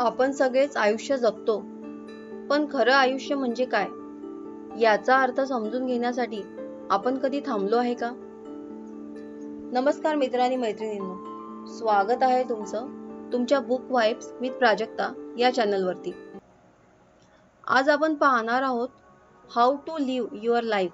आपण सगळेच आयुष्य जगतो. पण खरं आयुष्य म्हणजे काय? याचा अर्थ समजून घेण्यासाठी आपण कधी थांबलो आहे का? नमस्कार मित्रांनी मैत्रिणींनो. स्वागत आहे तुमचं तुमच्या बुक वाईब्स विथ प्राजक्ता या चॅनलवरती. आज आपण पाहणार आहोत how to live your life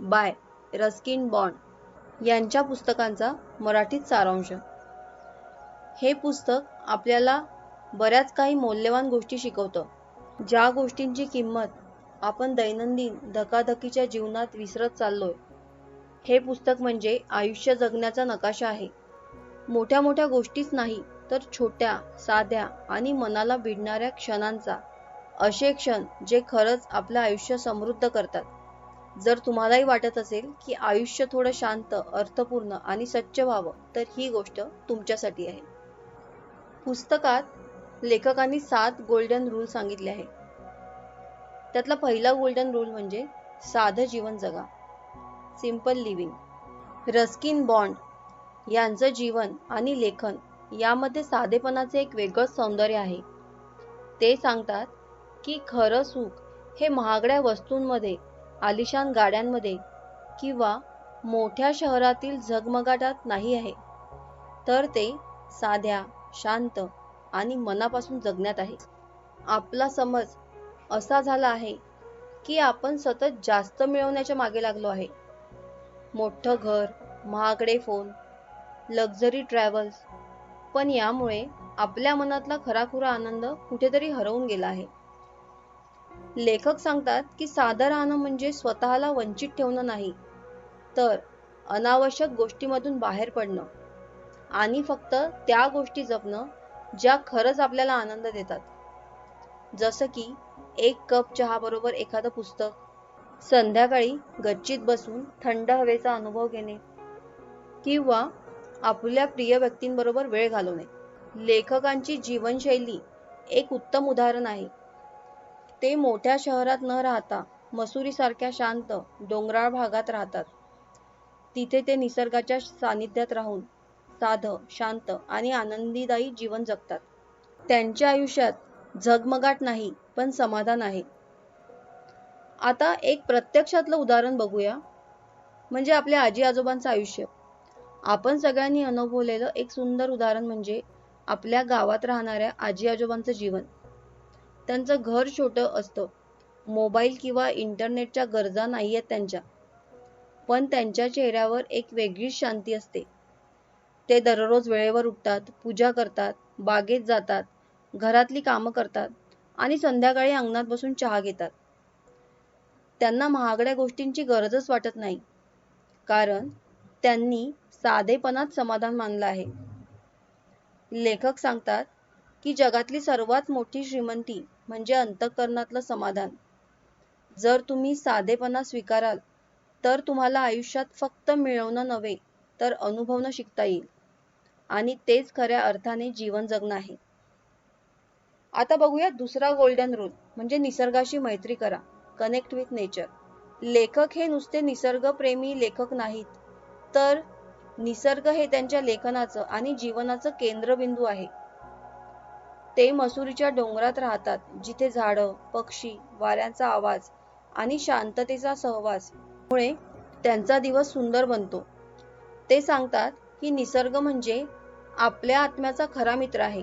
by Ruskin Bond यांच्या पुस्तकांचा मराठीत सारांश. हे पुस्तक आपल्याला बऱ्याच काही मौल्यवान गोष्टी शिकवतं. ज्या गोष्टींची किंमत आपण दैनंदिन धकाधकीच्या जीवनात विसरत चाललोय. हे पुस्तक म्हणजे आयुष्य जगण्याचा नकाशा आहे. मोठ्या मोठ्या गोष्टीच नाही तर छोट्या साध्या आणि मनाला भिडणाऱ्या क्षणांचा असे क्षण जे खरंच आपलं आयुष्य समृद्ध करतात. जर तुम्हालाही वाटत असेल की आयुष्य थोडं शांत अर्थपूर्ण आणि स्वच्छ व्हावं तर ही गोष्ट तुमच्यासाठी आहे. पुस्तकात लेखकांनी सात गोल्डन रूल सांगितले आहे त्यातला पहिला गोल्डन रूल म्हणजे साधं जीवन जगा. सिंपल लिव्हिंग रस्किन बॉन्ड यांचं जीवन आणि लेखन यामध्ये साधेपणाचे एक वेगळंच सौंदर्य आहे. ते सांगतात की खरं सुख हे महागड्या वस्तूंमध्ये आलिशान गाड्यांमध्ये किंवा मोठ्या शहरातील झगमगाटात नाही आहे. तर ते साध्या शांत आणि मनापासून जगण्यात आहे. आपला समज असा झाला आहे की आपण सतत जास्त मिळवण्याच्या मागे लागलो आहे. मोठं घर महागडे फोन लक्झरी ट्रॅव्हल्स पण यामुळे आपल्या मनातला खराखुरा आनंद कुठेतरी हरवून गेला आहे. लेखक सांगतात की साधं राहणं म्हणजे स्वतःला वंचित ठेवणं नाही तर अनावश्यक गोष्टीमधून बाहेर पडणं आणि फक्त त्या गोष्टी जपणं ज्या खरंच आपल्याला आनंद देतात. जसं की एक कप चहा बरोबर एखादं पुस्तक. संध्याकाळी गच्चीत बसून थंड हवेचा अनुभव घेणे. किंवा आपल्या प्रिय व्यक्तींबरोबर वेळ घालवणे. लेखकांची जीवनशैली एक उत्तम उदाहरण आहे. ते मोठ्या शहरात न राहता मसुरीसारख्या शांत डोंगराळ भागात राहतात. तिथे ते निसर्गाच्या सानिध्यात राहून साधं शांत आणि आनंदीदायी जीवन जगतात. त्यांच्या आयुष्यात झगमगाट नाही पण समाधान आहे. आता एक प्रत्यक्षातलं उदाहरण बघूया. म्हणजे आपल्या आजी आजोबांचं आयुष्य. आपण सगळ्यांनी अनुभवलेलं एक सुंदर उदाहरण म्हणजे आपल्या गावात राहणाऱ्या आजी आजोबांचं जीवन. त्यांचं घर छोटं असतं. मोबाईल किंवा इंटरनेटच्या गरजा नाही आहेत त्यांच्या. पण त्यांच्या चेहऱ्यावर एक वेगळीच शांती असते. ते दररोज वेळेवर उठतात पूजा करतात बागेत जातात घरातली कामं करतात आणि संध्याकाळी अंगणात बसून चहा घेतात. त्यांना महागड्या गोष्टींची गरजच वाटत नाही. कारण त्यांनी साधेपणात समाधान मानलं आहे. लेखक सांगतात की जगातली सर्वात मोठी श्रीमंती म्हणजे अंतःकरणातलं समाधान. जर तुम्ही साधेपणा स्वीकाराल तर तुम्हाला आयुष्यात फक्त मिळवणं नव्हे तर अनुभवणं शिकता येईल. आणि तेच खऱ्या अर्थाने जीवन जगणं आहे आता बघूया दुसरा गोल्डन रूल म्हणजे निसर्गाशी मैत्री करा. कनेक्ट विथ नेचर लेखक हे नुसते निसर्गप्रेमी लेखक नाहीत तर निसर्ग हे त्यांच्या लेखनाचं आणि जीवनाचं केंद्रबिंदू आहे. ते मसुरीच्या डोंगरात राहतात जिथे झाडं पक्षी वाऱ्यांचा आवाज आणि शांततेचा सहवास मुळे त्यांचा दिवस सुंदर बनतो. ते सांगतात की निसर्ग म्हणजे आपल्या आत्म्याचा खरा मित्र आहे.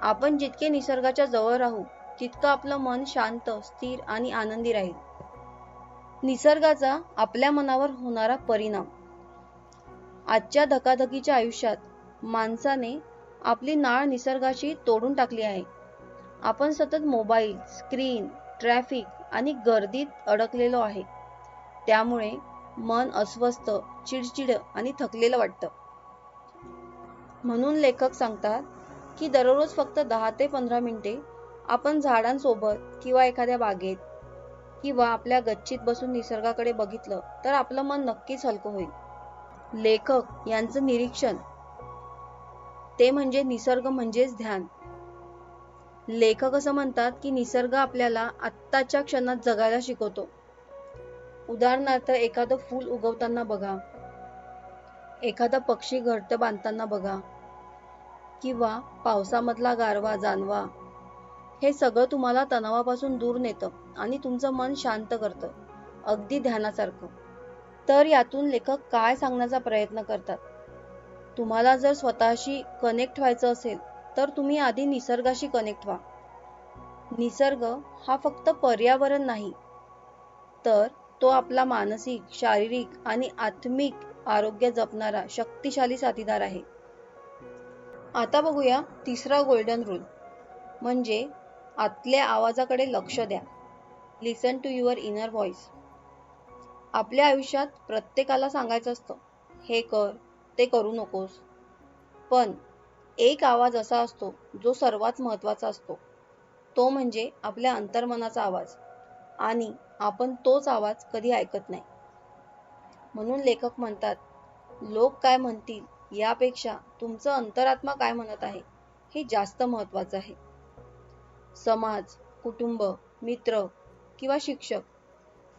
आपण जितके निसर्गाच्या जवळ राहू तितकं आपलं मन शांत स्थिर आणि आनंदी राहील. निसर्गाचा आपल्या मनावर होणारा परिणाम. आजच्या धकाधकीच्या आयुष्यात माणसाने आपली नाळ निसर्गाशी तोडून टाकली आहे. आपण सतत मोबाईल स्क्रीन ट्रॅफिक आणि गर्दीत अडकलेलो आहे. त्यामुळे मन अस्वस्थ चिडचिड आणि थकलेलं वाटतं. म्हणून लेखक सांगतात की दररोज फक्त दहा ते पंधरा मिनिटे आपण झाडांसोबत किंवा एखाद्या बागेत किंवा आपल्या गच्चीत बसून निसर्गाकडे बघितलं तर आपलं मन नक्कीच हलकं होईल. लेखक यांचं निरीक्षण. ते म्हणजे निसर्ग म्हणजेच ध्यान. लेखक असं म्हणतात की निसर्ग आपल्याला आत्ताच्या क्षणात जगायला शिकवतो. उदाहरणार्थ एखादं फूल उगवताना बघा. एखादा पक्षी घरटं बांधताना बघा. किंवा पावसामधला गारवा जाणवा हे सगळं तुम्हाला तणावापासून दूर नेतं आणि तुमचं मन शांत करतं अगदी ध्यानासारखं. तर यातून लेखक काय सांगण्याचा प्रयत्न करतात? तुम्हाला जर स्वतःशी कनेक्ट व्हायचं असेल तर तुम्ही आधी निसर्गाशी कनेक्ट व्हा. निसर्ग हा फक्त पर्यावरण नाही तर तो आपला मानसिक शारीरिक आणि आत्मिक आरोग्य जपणारा शक्तिशाली साथीदार आहे. आता बघूया तिसरा गोल्डन रूल म्हणजे आतल्या आवाजाकडे लक्ष द्या. Listen to your inner voice आपल्या आयुष्यात प्रत्येकाला सांगायचं असतं हे कर ते करू नकोस. पण एक आवाज असा असतो जो सर्वात महत्त्वाचा असतो. तो म्हणजे आपल्या अंतर्मनाचा आवाज. आणि आपण तोच आवाज कधी ऐकत नाही. म्हणून लेखक म्हणतात लोक काय म्हणतील यापेक्षा तुमचं अंतरात्मा काय म्हणत आहे हे जास्त महत्वाचं आहे. समाज कुटुंब मित्र किंवा शिक्षक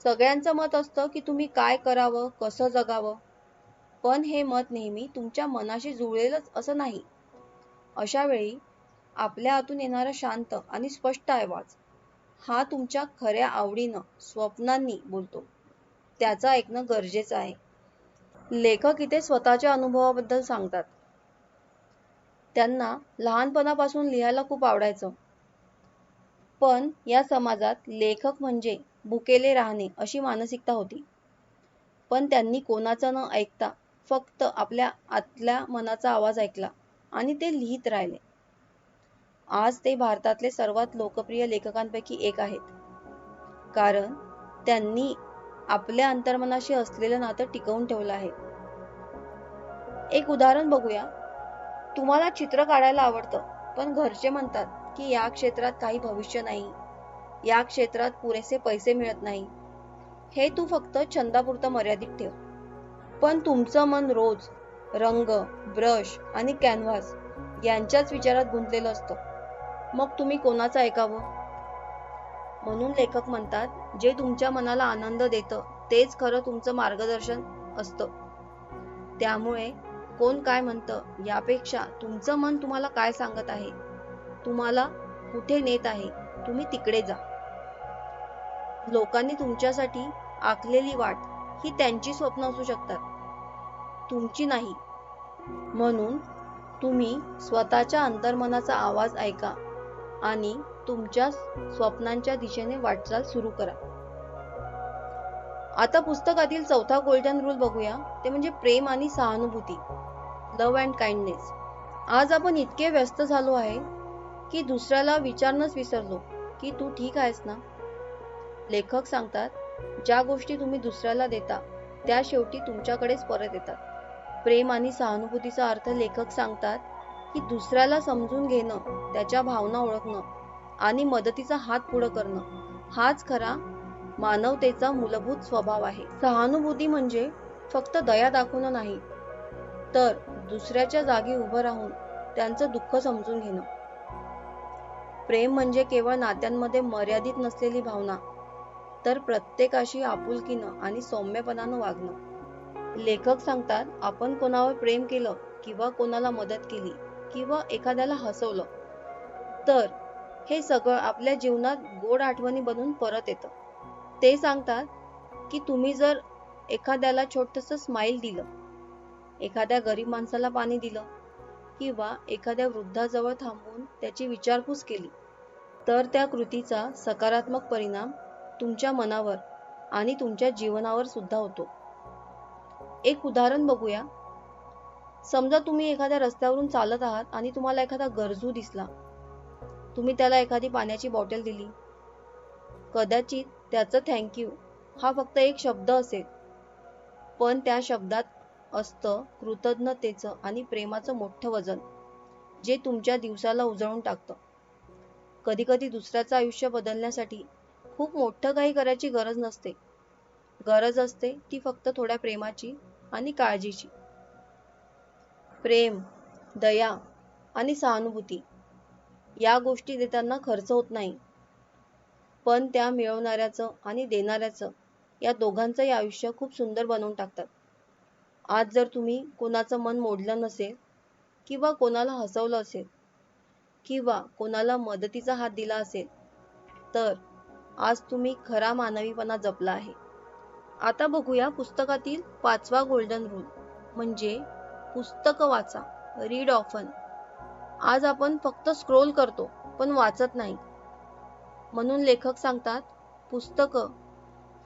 सगळ्यांचं मत असतं की तुम्ही काय करावं कसं जगावं. पण हे मत नेहमी तुमच्या मनाशी जुळेलच असं नाही. अशा वेळी आपल्या हातून येणारा शांत आणि स्पष्ट आवाज हा तुमच्या खऱ्या आवडीनं स्वप्नांनी बोलतो. त्याचा ऐकणं गरजेचं आहे. लेखक इथे स्वतःच्या अनुभवाबद्दल सांगतात. त्यांना लहानपणापासून लिहायला खूप आवडायचं. पण या समाजात लेखक म्हणजे भुकेले राहणे अशी मानसिकता होती. पण त्यांनी कोणाचं न ऐकता फक्त आपल्या आतल्या मनाचा आवाज ऐकला आणि ते लिहित राहिले. आज ते भारतातले सर्वात लोकप्रिय लेखकांपैकी एक आहेत. कारण त्यांनी आपल्या अंतर्मनाशी असलेलं नातं टिकवून ठेवलं आहे. एक उदाहरण बघूया. तुम्हाला चित्र काढायला आवडतं पण घरचे म्हणतात की या क्षेत्रात काही भविष्य नाही. या क्षेत्रात पुरेसे पैसे मिळत नाही. हे तू फक्त छंदापुरतं मर्यादित ठेव. पण तुमचं मन रोज रंग ब्रश आणि कॅनव्हास यांच्याच विचारात गुंतलेलं असतं. मग तुम्ही कोणाचं ऐकावं? म्हणून लेखक म्हणतात जे तुमच्या मनाला आनंद देतं तेच खरं तुमचं मार्गदर्शन असतं. त्यामुळे कोण काय म्हणतं यापेक्षा तुमचं मन तुम्हाला काय सांगत आहे? तुम्हाला कुठे नेत आहे? तुम्ही तिकडे जा. लोकांनी तुमच्यासाठी आखलेली वाट ही त्यांची स्वप्न असू शकतात. तुमची नाही. म्हणून तुम्ही स्वतःच्या अंतर्मनाचा आवाज ऐका आणि तुमच्या स्वप्नांच्या दिशेने वाटचाल सुरू करा. आता पुस्तकातील चौथा गोल्डन रूल बघूया. ते म्हणजे प्रेम आणि सहानुभूती. लव्ह अँड काइंडनेस आज आपण इतके व्यस्त झालो आहे की दुसऱ्याला विचारणंच विसरलो की तू ठीक आहेस ना? लेखक सांगतात ज्या गोष्टी तुम्ही दुसऱ्याला देता त्या शेवटी तुमच्याकडेच परत येतात. प्रेम आणि सहानुभूतीचा अर्थ लेखक सांगतात की दुसऱ्याला समजून घेणं त्याच्या भावना ओळखणं. आणि मदतीचा हात पुढं करणं. हाच खरा मानवतेचा मूलभूत स्वभाव आहे. सहानुभूती म्हणजे फक्त दया दाखवणं नाही तर दुसऱ्याच्या जागी उभं राहून त्यांचं दुःख समजून घेणं. प्रेम म्हणजे केवळ नात्यांमध्ये मर्यादित नसलेली भावना तर प्रत्येकाशी आपुलकीनं आणि सौम्यपणानं वागणं. लेखक सांगतात आपण कोणावर प्रेम केलं किंवा कोणाला मदत केली किंवा एखाद्याला हसवलं तर हे सगळं आपल्या जीवनात गोड आठवणी बनून परत येतं. ते सांगतात की तुम्ही जर एखाद्याला छोटस स्माईल दिलं एखाद्या गरीब माणसाला पाणी दिलं किंवा एखाद्या वृद्धाजवळ थांबून त्याची विचारपूस केली तर त्या कृतीचा सकारात्मक परिणाम तुमच्या मनावर आणि तुमच्या जीवनावर सुद्धा होतो. एक उदाहरण बघूया. समजा तुम्ही एखाद्या रस्त्यावरून चालत आहात आणि तुम्हाला एखादा गरजू दिसला. तुम्ही त्याला एखादी पाण्याची बॉटल दिली. कदाचित त्याचं थँक्यू हा फक्त एक शब्द असेल. पण त्या शब्दात असतं कृतज्ञतेचं आणि प्रेमाचं मोठं वजन जे तुमच्या दिवसाला उजळून टाकतं. कधीकधी दुसऱ्याचं आयुष्य बदलण्यासाठी खूप मोठं काही करायची गरज नसते. गरज असते ती फक्त थोड्या प्रेमाची आणि काळजीची. प्रेम दया आणि सहानुभूती या गोष्टी देताना खर्च होत नाही. पण त्या मिळवणाऱ्याचं आणि देणाऱ्याचं या दोघांचंही आयुष्य खूप सुंदर बनवून टाकतात. आज जर तुम्ही कोणाचं मन मोडलं नसेल किंवा कोणाला हसवलं असेल किंवा कोणाला मदतीचा हात दिला असेल तर आज तुम्ही खरा मानवीपणा जपला आहे. आता बघूया पुस्तकातील पाचवा गोल्डन रूल म्हणजे पुस्तक वाचा रीड ऑफन आज आपण फक्त स्क्रोल करतो पण वाचत नाही. म्हणून लेखक सांगतात पुस्तकं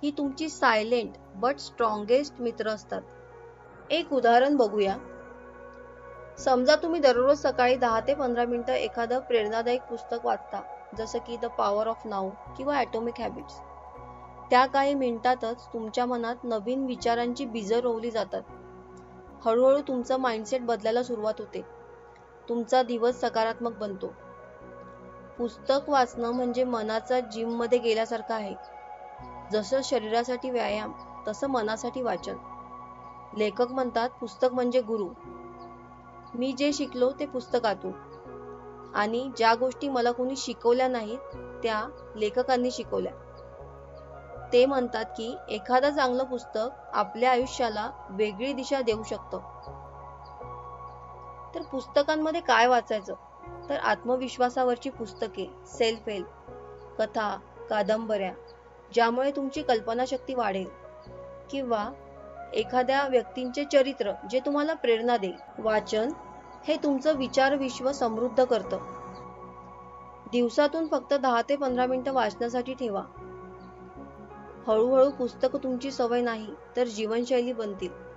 ही तुमची सायलेंट बट स्ट्रॉंगेस्ट मित्र असतात. एक उदाहरण बघूया. समजा तुम्ही दररोज सकाळी दहा ते पंधरा मिनिटं एखादं प्रेरणादायक पुस्तक वाचता जसं की द पॉवर ऑफ नाऊ किंवा ॲटॉमिक हॅबिट्स त्या काही मिनिटातच तुमच्या मनात नवीन विचारांची बीजं रोवली जातात. हळूहळू तुमचं माइंडसेट बदलायला सुरुवात होते. तुमचा दिवस सकारात्मक बनतो. पुस्तक वाचणं म्हणजे मनाचा जिममध्ये गेल्यासारखं आहे. जसं शरीरासाठी व्यायाम तसं मनासाठी वाचन. लेखक म्हणतात पुस्तक म्हणजे गुरु. मी जे शिकलो ते पुस्तकातून. आणि ज्या गोष्टी मला कोणी शिकवल्या नाहीत त्या लेखकांनी शिकवल्या. ते म्हणतात की एखादं चांगलं पुस्तक आपल्या आयुष्याला वेगळी दिशा देऊ शकतं. तर पुस्तकांमध्ये काय वाचायचं? तर आत्मविश्वासावरची पुस्तके सेल्फ हेल्प कथा कादंबऱ्या ज्यामुळे तुमची कल्पनाशक्ती वाढेल. किंवा एखाद्या व्यक्तींचे चरित्र जे तुम्हाला प्रेरणा देईल. वाचन हे तुमचं विचार विश्व समृद्ध करतं. दिवसातून फक्त दहा ते पंधरा मिनिटं वाचण्यासाठी ठेवा. हळूहळू पुस्तक तुमची सवय नाही तर जीवनशैली बनतील.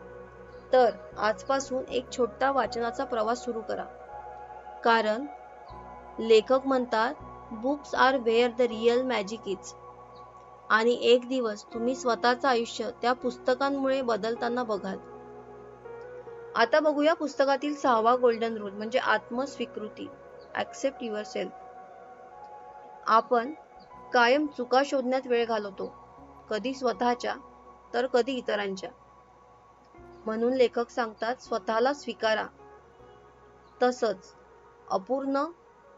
तर आजपासून एक छोटा वाचनाचा प्रवास सुरू करा. कारण लेखक म्हणतात books are where the real magic is आणि एक दिवस तुम्ही स्वतःचं आयुष्य त्या पुस्तकांमुळे बदलताना बघाल. आता बघूया पुस्तकातील सहावा गोल्डन रूल म्हणजे आत्मस्वीकृती. ऍक्सेप्ट युअर सेल्फ आपण कायम चुका शोधण्यात वेळ घालवतो. कधी स्वतःच्या तर कधी इतरांच्या. म्हणून लेखक सांगतात स्वतःला स्वीकारा. तसंच अपूर्ण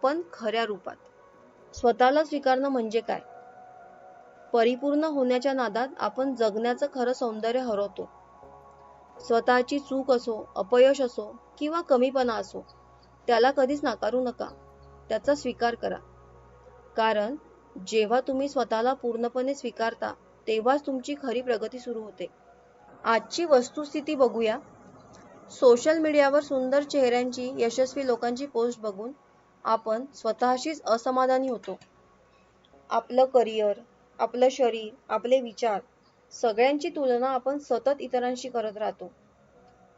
पण खऱ्या रूपात. स्वतःला स्वीकारणं म्हणजे काय? परिपूर्ण होण्याच्या नादात आपण जगण्याचं खरं सौंदर्य हरवतो. स्वतःची चूक असो अपयश असो किंवा कमीपणा असो त्याला कधीच नाकारू नका. त्याचा स्वीकार करा. कारण जेव्हा तुम्ही स्वतःला पूर्णपणे स्वीकारता तेव्हाच तुमची खरी प्रगती सुरू होते. आजची वस्तुस्थिती बघूया. सोशल मीडियावर सुंदर चेहऱ्यांची यशस्वी लोकांची पोस्ट बघून आपण स्वतःशीच असमाधानी होतो. आपलं करिअर आपलं शरीर आपले विचार सगळ्यांची तुलना आपण सतत इतरांशी करत राहतो.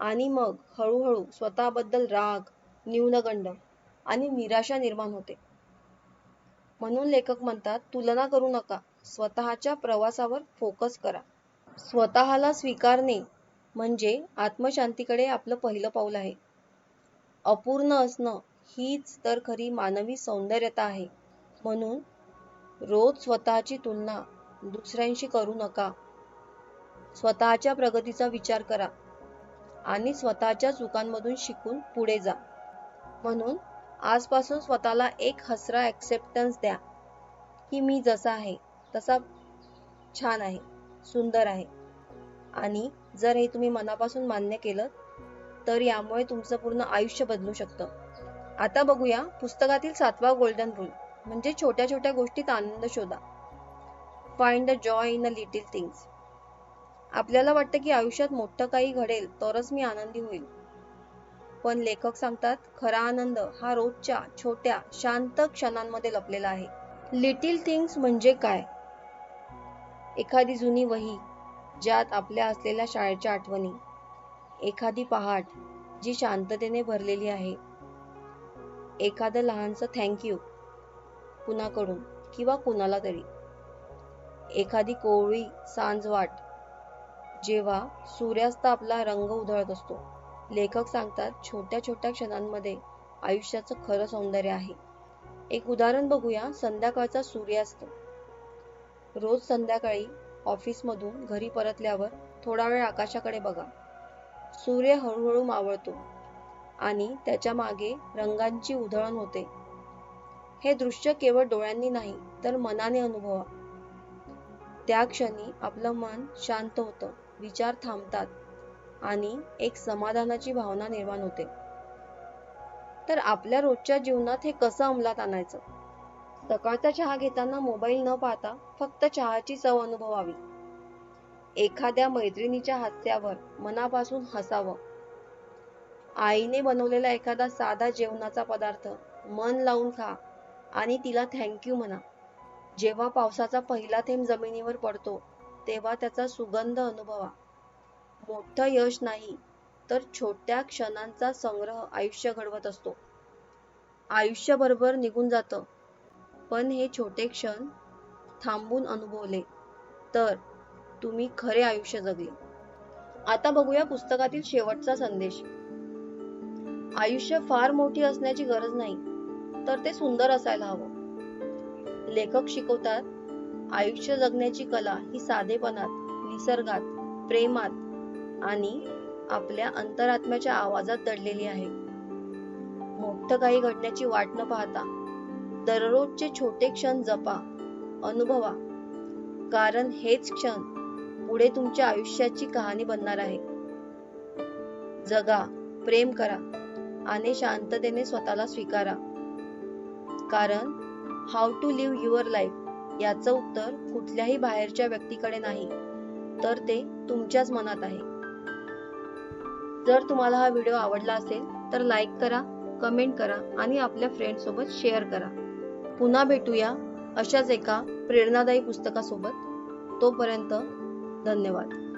आणि मग हळूहळू स्वतःबद्दल राग न्यूनगंड आणि निराशा निर्माण होते. म्हणून लेखक म्हणतात तुलना करू नका स्वतःच्या प्रवासावर फोकस करा. स्वतःला स्वीकारणे म्हणजे आत्मशांतीकडे आपलं पहिलं पाऊल आहे. अपूर्ण असणं हीच तर खरी मानवी सौंदर्यता आहे. म्हणून रोज स्वतःची तुलना दुसऱ्यांशी करू नका. स्वतःच्या प्रगतीचा विचार करा आणि स्वतःच्या चुकांमधून शिकून पुढे जा. म्हणून आजपासून स्वतःला एक हसरा ऍक्सेप्टन्स द्या. की मी जसा आहे तसा छान आहे. सुंदर आहे. आणि जर हे तुम्ही मनापासून मान्य केलं तर यामुळे तुमचं पूर्ण आयुष्य बदलू शकतं. आता बघूया पुस्तकातील सातवा गोल्डन रूल म्हणजे छोट्या छोट्या गोष्टीत आनंद शोधा. Find the joy in a little things आपल्याला वाटतं की आयुष्यात मोठं काही घडेल तरच मी आनंदी होईल. पण लेखक सांगतात खरा आनंद हा रोजच्या छोट्या शांत क्षणांमध्ये लपलेला आहे. लिटिल थिंग्स म्हणजे काय? एखादी जुनी वही ज्यात आपल्या असलेल्या शाळेच्या आठवणी. एखादी पहाट जी शांततेने भरलेली आहे. एखादं लहानसं थँक्यू कुणाकडून किंवा कुणाला तरी. एखादी कोवळी सांजवाट जेव्हा सूर्यास्त आपला रंग उधळत असतो. लेखक सांगतात छोट्या छोट्या क्षणांमध्ये आयुष्याचं खरं सौंदर्य आहे. एक उदाहरण बघूया संध्याकाळचा सूर्यास्त. रोज संध्याकाळी ऑफिसमधून घरी परतल्यावर थोडा वेळ आकाशाकडे बघा. सूर्य हळूहळू मावळतो आणि त्याच्यामागे रंगांची उधळण होते. हे दृश्य केवळ डोळ्यांनी नाही तर मनाने अनुभवा. त्या क्षणी आपलं मन शांत होतं विचार थांबतात आणि एक समाधानाची भावना निर्माण होते. तर आपल्या रोजच्या जीवनात हे कसं अंमलात आणायचं? सकाळचा चहा घेताना मोबाईल न पाहता फक्त चहाची चव अनुभवावी. एखाद्या मैत्रिणीच्या हास्यावर मनापासून हसावं. आईने बनवलेला एखादा साधा जेवणाचा पदार्थ मन लावून खा आणि तिला थँक्यू म्हणा. जेव्हा पावसाचा पहिला थेंब जमिनीवर पडतो तेव्हा त्याचा सुगंध अनुभवा. मोठं यश नाही तर छोट्या क्षणांचा संग्रह आयुष्य घडवत असतो. आयुष्यभरभर निघून जातं. पण हे छोटे क्षण थांबून अनुभवले तर तुम्ही खरे आयुष्य जगले. आता बघूया पुस्तकातील शेवटचा संदेश. आयुष्य फार मोठी असण्याची गरज नाही तर ते सुंदर असायला हवं. लेखक शिकवतात आयुष्य जगण्याची कला ही साधेपणात निसर्गात प्रेमात आणि आपल्या अंतरात्म्याच्या आवाजात दडलेली आहे. मोठं काही घडण्याची वाट न पाहता दररोजचे छोटे क्षण जपा अनुभवा. कारण हेच क्षण पुढे तुमच्या आयुष्याची कहाणी बनणार आहे. जगा प्रेम करा आणि शांततेने स्वतःला स्वीकारा. कारण how to live your life याचं उत्तर कुठल्याही बाहेरच्या व्यक्तीकडे नाही तर ते तुमच्याच मनात आहे. जर तुम्हाला हा व्हिडिओ आवडला असेल तर लाईक करा कमेंट करा आणि आपल्या फ्रेंडसोबत शेअर करा. पुन्हा भेटूया अशाच एका प्रेरणादायी पुस्तकासोबत. तोपर्यंत धन्यवाद.